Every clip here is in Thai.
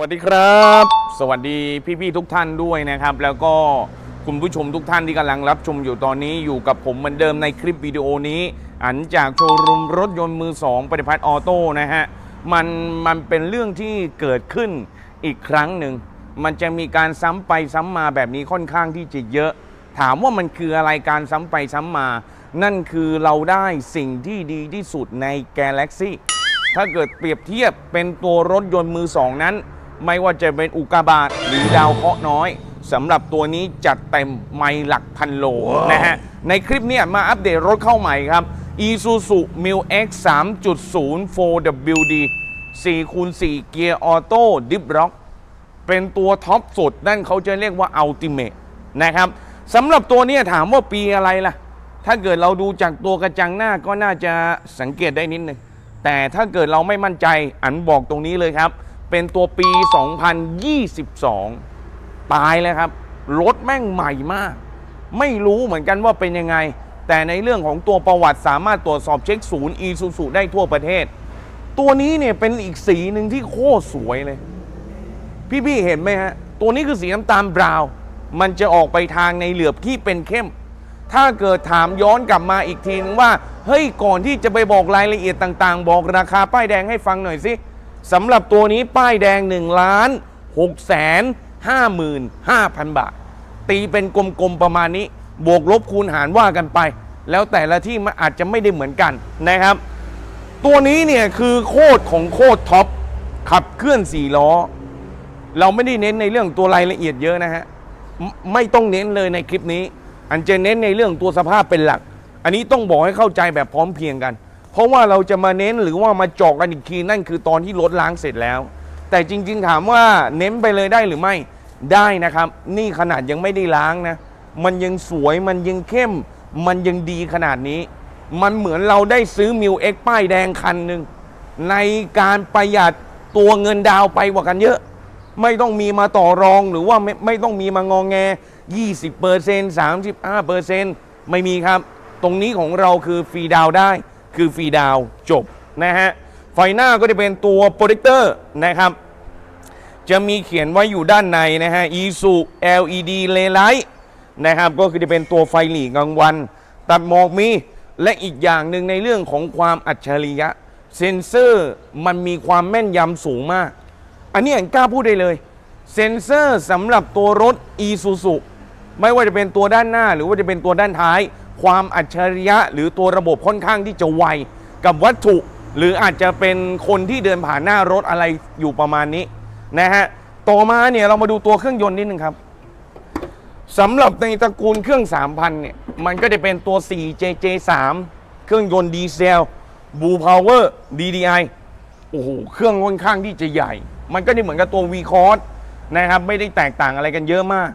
วัสดีครับ สวัสดีพี่ๆทุกท่านด้วยนะครับ แล้วก็คุณผู้ชมทุกท่านที่กำลังรับชมอยู่ตอนนี้อยู่กับผมเหมือนเดิมในคลิปวิดีโอนี้อันจากโชว์รูมรถยนต์มือสองปฏิพัฒน์ออโต้นะฮะมันมันเป็นเรื่องที่เกิดขึ้นอีกครั้งหนึ่ง มันจะมีการซ้ำไปซ้ำมาแบบนี้ค่อนข้างที่จะเยอะ ถามว่ามันคืออะไรการซ้ำไปซ้ำมา นั่นคือเราได้สิ่งที่ดีที่สุดใน Galaxy ถ้าเกิดเปรียบเทียบเป็นตัวรถยนต์มือสองนั้น ไม่ว่าจะเป็นอุกกาบาตหรือดาวเคราะห์น้อยสำหรับตัวนี้จัดเต็มไม่หลักพันโลนะฮะ ในคลิปเนี้ยมาอัปเดตรถเข้าใหม่ครับ Isuzu m i l X 3.0 4WD 4คูณ4เกียร์ออโต้ดิฟร็อกเป็นตัวท็อปสุด นั่นเขาจะเรียกว่าอัลติเม e นะครับสำหรับตัวเนี้ยถามว่าปีอะไรล่ะ ถ้าเกิดเราดูจากตัวกระจังหน้าก็น่าจะสังเกตได้นิดนึงแต่ถ้าเกิดเราไม่มั่นใจอันบอกตรงนี้เลยครับ เป็นตัวปี 2022 ตายแล้วครับ รถแม่งใหม่มาก ไม่รู้เหมือนกันว่าเป็นยังไง แต่ในเรื่องของตัวประวัติสามารถตรวจสอบเช็คศูนย์ Isuzu ได้ทั่วประเทศ ตัวนี้เนี่ยเป็นอีกสีหนึ่งที่โคตรสวยเลย พี่ๆเห็นไหมฮะ ตัวนี้คือสีน้ำตาลบราวน์มันจะออกไปทางในเหลือบที่เป็นเข้ม ถ้าเกิดถามย้อนกลับมาอีกทีนึงว่า เฮ้ย ก่อนที่จะไปบอกรายละเอียดต่าง ๆ บอกราคาป้ายแดงให้ฟังหน่อยสิ สำหรับตัวนี้ป้ายแดง 1 ล้าน6แสน55,000 บาท ตีเป็นกลมๆประมาณนี้ บวกลบคูณหารว่ากันไป แล้วแต่ละที่มันอาจจะไม่ได้เหมือนกันนะครับ ตัวนี้เนี่ยคือโคตรของโคตรท็อปขับเคลื่อนสี่ล้อ เราไม่ได้เน้นในเรื่องตัวรายละเอียดเยอะนะฮะไม่ต้องเน้นเลยในคลิปนี้ อันจะเน้นในเรื่องตัวสภาพเป็นหลัก อันนี้ต้องบอกให้เข้าใจแบบพร้อมเพียงกัน เพราะว่าเราจะมาเน้นหรือว่ามาจอกกันอีกทีนั่นคือตอนที่รถล้างเสร็จแล้ว แต่จริง ๆ ถามว่าเน้นไปเลยได้หรือไม่ได้นะครับ นี่ขนาดยังไม่ได้ล้างนะ มันยังสวยมันยังเข้ม มันยังดีขนาดนี้ มันเหมือนเราได้ซื้อมิวเอ็กป้ายแดงคันหนึ่งในการประหยัดตัวเงินดาวไปกว่ากันเยอะ ไม่ต้องมีมาต่อรองหรือว่าไม่ไม่ต้องมีมางองแง 20เปอร์เซ็นต์35เปอร์เซ็นต์ไม่มีครับ ตรงนี้ของเราคือฟรีดาวได้ คือฟรีดาวจบนะฮะไฟหน้าก็จะเป็นตัวโปรเจคเตอร์นะครับจะมีเขียนไว้อยู่ด้านในนะฮะ ISU LED l e l i g h t นะครับก็คือจะเป็นตัวไฟหลีกลางวัน ตัดหมอกมีและอีกอย่างหนึ่งในเรื่องของความอัจฉริยะ เซนเซอร์มันมีความแม่นยำสูงมาก อันนี้กล้าพูดได้เลย เซนเซอร์สำหรับตัวรถ Isuzu ไม่ว่าจะเป็นตัวด้านหน้าหรือว่าจะเป็นตัวด้านท้าย ความอัจฉริยะ หรือตัวระบบค่อนข้างที่จะไวกับวัตถุ หรืออาจจะเป็นคนที่เดินผ่านหน้ารถอะไรอยู่ประมาณนี้นะฮะต่อมาเนี่ยเรามาดูตัวเครื่องยนต์นิดนึงครับสำหรับในตระกูลเครื่อง 3,000 เนี่ย มันก็จะเป็นตัว 4JJ3 เครื่องยนต์ดีเซล Blue Power DDI โอ้โห เครื่องค่อนข้างที่จะใหญ่ มันก็จะเหมือนกับตัว V c o s นะครับ ไม่ได้แตกต่างอะไรกันเยอะมาก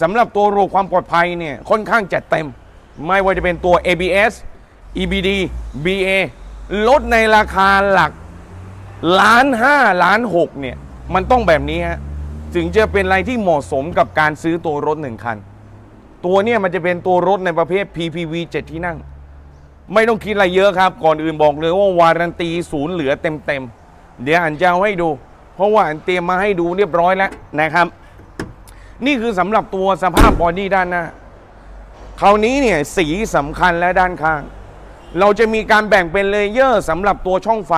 สำหรับตัวระบบความปลอดภัยเนี่ย ค่อนข้างจัดเต็ม ไม่ว่าจะเป็นตัว ABS EBD BA ลดในราคาหลักล้านห้าล้านหกเนี่ย มันต้องแบบนี้ฮะ ถึงจะเป็นอะไรที่เหมาะสมกับการซื้อตัวรถหนึ่งคัน ตัวเนี่ยมันจะเป็นตัวรถในประเภท PPV 7 ที่นั่ง ไม่ต้องคิดอะไรเยอะครับ ก่อนอื่นบอกเลยว่าวารันตีศูนย์เหลือเต็มๆเดี๋ยวอันจะเอาให้ดู เพราะว่าอันเตรียมมาให้ดูเรียบร้อยแล้วนะครับ นี่คือสำหรับตัวสภาพบอดี้ด้านหน้า คราวนี้เนี่ยสีสำคัญและด้านข้าง เราจะมีการแบ่งเป็นเลเยอร์สำหรับตัวช่องไฟ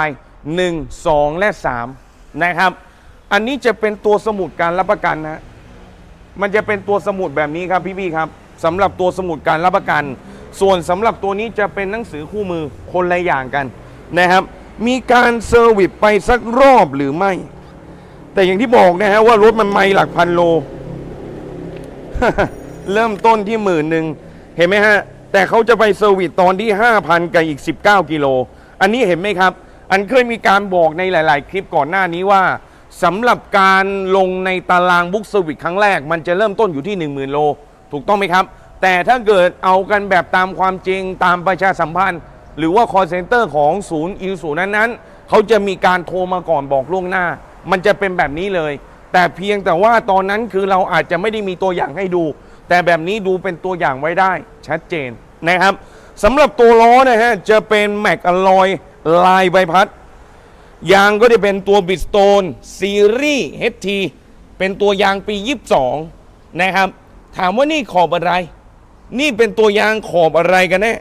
1 2 และ 3 นะครับ อันนี้จะเป็นตัวสมุดการรับประกันนะมันจะเป็นตัวสมุดแบบนี้ครับพี่ๆครับสำหรับตัวสมุดการรับประกัน ส่วนสำหรับตัวนี้จะเป็นหนังสือคู่มือคนละอย่างกันนะครับ มีการเซอร์วิสไปสักรอบหรือไม่ แต่อย่างที่บอกนะฮะว่ารถมันไม่หลักพันโล เริ่มต้นที่หมื่นหนึ่ง เห็นไหมฮะ แต่เขาจะไปเซอร์วิสตอนที่ 5,000 กับอีก 19 กิโล อันนี้เห็นไหมครับ อันเคยมีการบอกในหลาย ๆ คลิปก่อนหน้านี้ว่าสำหรับการลงในตารางบุ๊กเซอร์วิสครั้งแรก มันจะเริ่มต้นอยู่ที่ 10,000 โล ถูกต้องไหมครับ แต่ถ้าเกิดเอากันแบบตามความจริงตามประชาสัมพันธ์ หรือว่า call center ของศูนย์อิวศูนย์นั้นๆเขาจะมีการโทรมาก่อนบอกล่วงหน้า มันจะเป็นแบบนี้เลย แต่เพียงแต่ว่าตอนนั้นคือเราอาจจะไม่ได้มีตัวอย่างให้ดู แต่แบบนี้ดูเป็นตัวอย่างไว้ได้ชัดเจนนะครับสำหรับตัวล้อนะฮะจะเป็นแม็กอลลอยลายใบพัด ยางก็จะเป็นตัวบิสโตนซีรีส์ HT เป็นตัวยางปี 22 นะครับ ถามว่านี่ขอบอะไร นี่เป็นตัวยางขอบอะไรกันแน่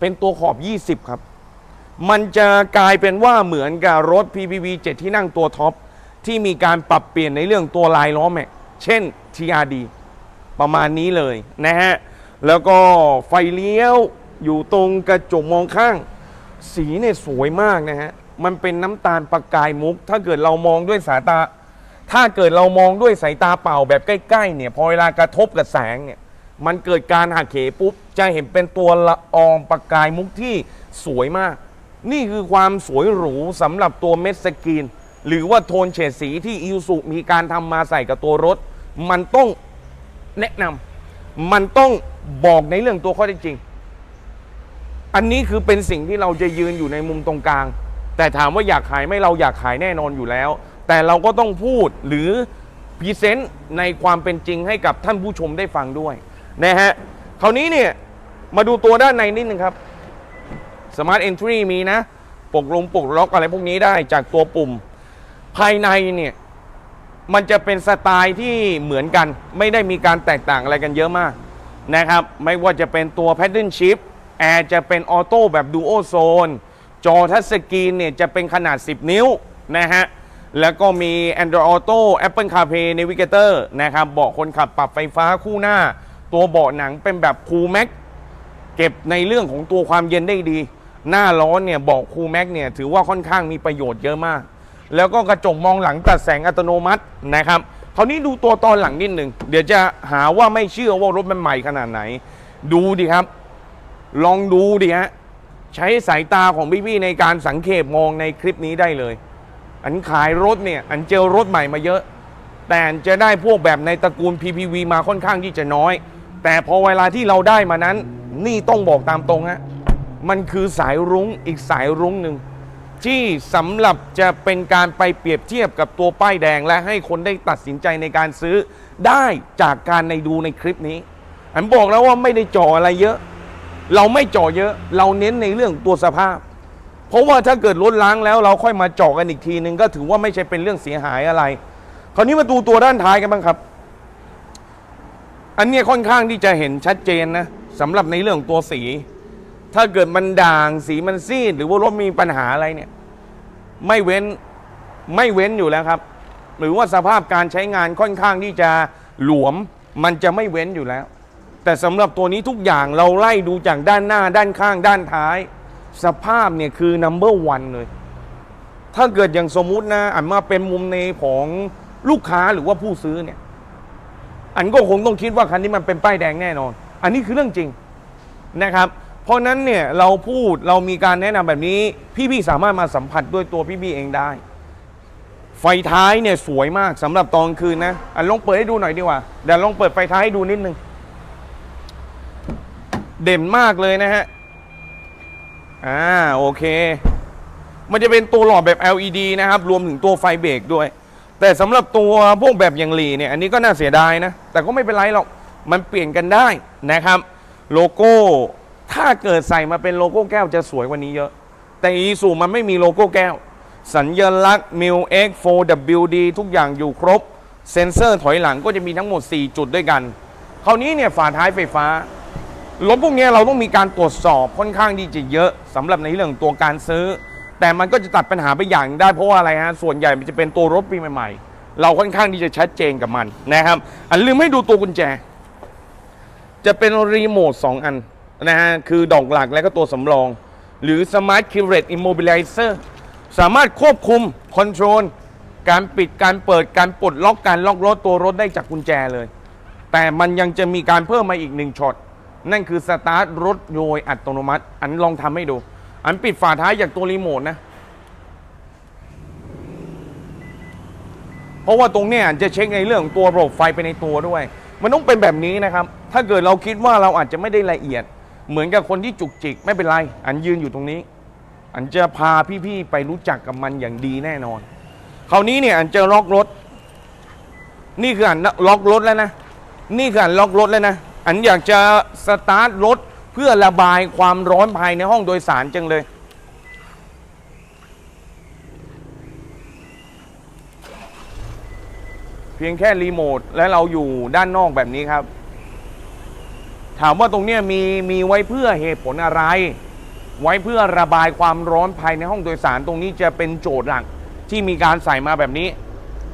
เป็นตัวขอบ 20 ครับ มันจะกลายเป็นว่าเหมือนกับรถ PPV 7 ที่นั่งตัวท็อป ที่มีการปรับเปลี่ยนในเรื่องตัวลายล้อแม็กเช่น TRD ประมาณนี้เลยนะฮะ แล้วก็ไฟเลี้ยวอยู่ตรงกระจกมองข้าง สีเนี่ยสวยมากนะฮะ มันเป็นน้ำตาลประกายมุก ถ้าเกิดเรามองด้วยสายตา ถ้าเกิดเรามองด้วยสายตาเปล่าแบบใกล้ๆเนี่ย พอเวลากระทบกับแสงเนี่ย มันเกิดการหักเหปุ๊บ จะเห็นเป็นตัวละอองประกายมุกที่สวยมาก นี่คือความสวยหรูสำหรับตัวเม็ดสกรีนหรือว่าโทนเฉดสีที่อิ u สุมีการทำมาใส่กับตัวรถ มันต้อง แนะนำมันต้องบอกในเรื่องตัวข้อเท็จจริง อันนี้คือเป็นสิ่งที่เราจะยืนอยู่ในมุมตรงกลาง แต่ถามว่าอยากขายไหม่เราอยากขายแน่นอนอยู่แล้ว แต่เราก็ต้องพูดหรือพรีเซนต์ในความเป็นจริงให้กับท่านผู้ชมได้ฟังด้วยนะฮะคราวนี้เนี่ยมาดูตัวด้านในนิดนึงครับ Smart Entry มีนะปลกลงปลกล็อกอะไรพวกนี้ได้จากตัวปุ่ม ภายในเนี่ย มันจะเป็นสไตล์ที่เหมือนกัน ไม่ได้มีการแตกต่างอะไรกันเยอะมากนะครับ ไม่ว่าจะเป็นตัว Pattern Shift แอร์จะเป็นออโต้แบบ Duo Zone จอทัชสกรีนเนี่ยจะเป็นขนาด 10 นิ้วนะฮะ แล้วก็มี Android Auto Apple CarPlay Navigator นะครับเบาะคนขับปรับไฟฟ้าคู่หน้า ตัวเบาะหนังเป็นแบบ Cool Max เก็บในเรื่องของตัวความเย็นได้ดี หน้าร้อนเนี่ยเบาะ Cool Max เนี่ยถือว่าค่อนข้างมีประโยชน์เยอะมาก แล้วก็กระจกมองหลังตัดแสงอัตโนมัตินะครับคราวนี้ดูตัวตอนหลังนิดหนึ่งเดี๋ยวจะหาว่าไม่เชื่อว่ารถมันใหม่ขนาดไหน ดูดิครับ ลองดูดิฮะใช้สายตาของพี่ๆในการสังเกตมองในคลิปนี้ได้เลย อันขายรถเนี่ย อันเจอรถใหม่มาเยอะ แต่จะได้พวกแบบในตระกูล PPV มาค่อนข้างที่จะน้อย แต่พอเวลาที่เราได้มานั้น นี่ต้องบอกตามตรงฮะมันคือสายรุ้งอีกสายรุ้งหนึ่ง ที่สำหรับจะเป็นการไปเปรียบเทียบกับตัวป้ายแดง และให้คนได้ตัดสินใจในการซื้อได้จากการในดูในคลิปนี้อันบอกแล้วว่าไม่ได้จ่ออะไรเยอะ เราไม่จ่อเยอะ เราเน้นในเรื่องตัวสภาพ เพราะว่าถ้าเกิดลดล้างแล้วเราค่อยมาจาะกันอีกทีนึงก็ถือว่าไม่ใช่เป็นเรื่องเสียหายอะไร คราวนี้มาดูตัวด้านท้ายกันบ้างครับ อันนี้ค่อนข้างที่จะเห็นชัดเจนนะสำหรับในเรื่องตัวสี ถ้าเกิดมันด่างสีมันซีด หรือว่ารถมีปัญหาอะไรเนี่ย ไม่เว้นไม่เว้นอยู่แล้วครับ หรือว่าสภาพการใช้งานค่อนข้างที่จะหลวม มันจะไม่เว้นอยู่แล้ว แต่สำหรับตัวนี้ทุกอย่างเราไล่ดูจากด้านหน้า ด้านข้าง ด้านท้าย สภาพเนี่ยคือ number one เลย ถ้าเกิดอย่างสมมุตินะอันมาเป็นมุมในของลูกค้าหรือว่าผู้ซื้อเนี่ย อันก็คงต้องคิดว่าคันนี้มันเป็นป้ายแดงแน่นอน อันนี้คือเรื่องจริงนะครับ เพราะนั้นเนี่ยเราพูดเรามีการแนะนำแบบนี้ พี่ๆสามารถมาสัมผัสด้วยตัวพี่ๆเองได้ ไฟท้ายเนี่ยสวยมากสำหรับตอนคืนนะอันลองเปิดให้ดูหน่อยดีกว่าเดี๋ยวลองเปิดไฟท้ายให้ดูนิดนึงเด่นมากเลยนะฮะอ่าโอเค มันจะเป็นตัวหลอดแบบ LED นะครับ รวมถึงตัวไฟเบรกด้วย แต่สำหรับตัวพวกแบบอย่างหลีเนี่ย อันนี้ก็น่าเสียดายนะ แต่ก็ไม่เป็นไรหรอก มันเปลี่ยนกันได้นะครับ โลโก้ ถ้าเกิดใส่มาเป็นโลโก้แก้วจะสวยกว่านี้เยอะ แต่อีสูมันไม่มีโลโก้แก้ว สัญลักษณ์ m i l X 4WD ทุกอย่างอยู่ครบ เซ็นเซอร์ถอยหลังก็จะมีทั้งหมด 4 จุดด้วยกัน คราวนี้เนี่ยฝาท้ายไฟฟ้ารถพวกนี้เราต้องมีการตรวจสอบค่อนข้างที่จะเยอะสำหรับในเรื่องตัวการซื้อ แต่มันก็จะตัดปัญหาไปอย่างหนึ่งได้เพราะว่าอะไรฮะส่วนใหญ่มันจะเป็นตัวรถปีใหม่ๆ เราค่อนข้างที่จะชัดเจนกับมันนะครับ อันลืมให้ดูตัวกุญแจ จะเป็นรีโมท2อัน นะฮะ คือดอกหลักและก็ตัวสำรอง หรือ Smart Curate Immobilizer สามารถควบคุมคอนโทรลการปิดการเปิดการปลดล็อกการล็อกรถตัวรถได้จากกุญแจเลย แต่มันยังจะมีการเพิ่มมาอีกหนึ่งช็อต นั่นคือสตาร์ทรถโดยอัตโนมัติ อันลองทำให้ดู อันปิดฝาท้ายจากตัวรีโมทนะ เพราะว่าตรงนี้อันจะเช็คในเรื่องของตัวระบบไฟไปในตัวด้วย มันต้องเป็นแบบนี้นะครับ ถ้าเกิดเราคิดว่าเราอาจจะไม่ได้ละเอียด เหมือนกับคนที่จุกจิกไม่เป็นไร อันยืนอยู่ตรงนี้ อันจะพาพี่ๆไปรู้จักกับมันอย่างดีแน่นอน คราวนี้เนี่ยอันจะล็อกรถ นี่คืออันล็อกรถแล้วนะ นี่คืออันล็อกรถแล้วนะ อันอยากจะสตาร์ทรถเพื่อระบายความร้อนภายในห้องโดยสารจังเลย เพียงแค่รีโมทและเราอยู่ด้านนอกแบบนี้ครับ ถามว่าตรงเนี้ยมีมีไว้เพื่อเหตุผลอะไร ไว้เพื่อระบายความร้อนภายในห้องโดยสารตรงนี้จะเป็นโจทย์หลักที่มีการใส่มาแบบนี้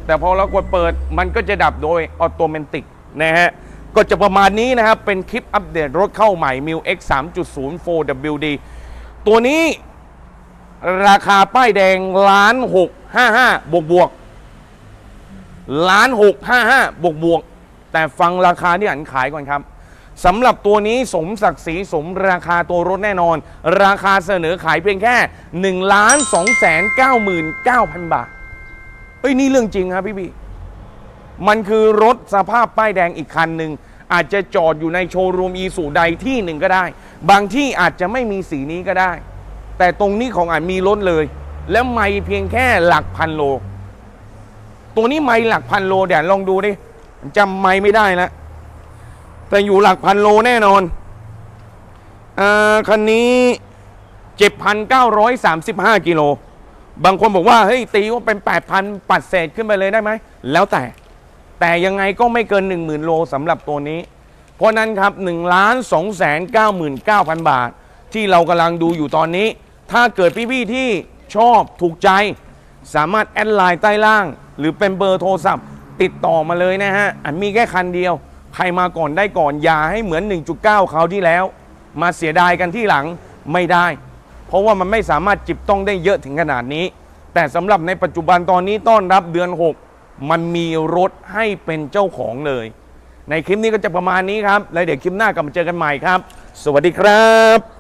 แต่พอเรากดเปิดมันก็จะดับโดยออโตเมติกนะฮะก็จะประมาณนี้นะครับ เป็นคลิปอัปเดตรถเข้าใหม่ m i l X 3.0 4WD ตัวนี้ราคาป้ายแดงล้านหกห้าห้าบวกบวกล้านหกห้าห้าบวกบวกแต่ฟังราคาที่อันขายก่อนครับ สำหรับตัวนี้สมศักดิ์ศรีสมราคาตัวรถแน่นอน ราคาเสนอขายเพียงแค่1ล้าน2แสน99,000 บาทเอ้ย นี่เรื่องจริงครับพี่พี่มันคือรถสภาพป้ายแดงอีกคันหนึ่งอาจจะจอดอยู่ในโชว์รูมอีสูใดที่หนึ่งก็ได้ บางที่อาจจะไม่มีสีนี้ก็ได้ แต่ตรงนี้ของอาจมีรถเลย แล้วไม่เพียงแค่หลักพันโล ตัวนี้ไม่หลักพันโลเดี๋ยวลองดูดิจำไม่ไม่ได้แล้ว แต่อยู่หลักพันโลแน่นอนอ่าคันนี้ 7,935 กิโล บางคนบอกว่า เฮ้ย ตีว่าเป็น 8,000 ปัดเศษขึ้นไปเลยได้ไหม แล้วแต่ แต่ยังไงก็ไม่เกิน 10,000 โลสำหรับตัวนี้ เพราะนั้นครับ1ล้าน2แสน99,000 บาท ที่เรากำลังดูอยู่ตอนนี้ ถ้าเกิดพี่ ๆ ที่ชอบถูกใจ สามารถแอดไลน์ใต้ล่าง หรือเป็นเบอร์โทรศัพท์ ติดต่อมาเลยนะฮะอันมีแค่คันเดียว ใครมาก่อนได้ก่อน อย่าให้เหมือน 1.9เขาวที่แล้ว มาเสียดายกันที่หลังไม่ได้ เพราะว่ามันไม่สามารถจิบต้องได้เยอะถึงขนาดนี้ แต่สำหรับในปัจจุบันตอนนี้ต้อนรับเดือน 6 มันมีรถให้เป็นเจ้าของเลย ในคลิปนี้ก็จะประมาณนี้ครับ แล้วเดี๋ยวคลิปหน้ากลับมาเจอกันใหม่ครับ สวัสดีครับ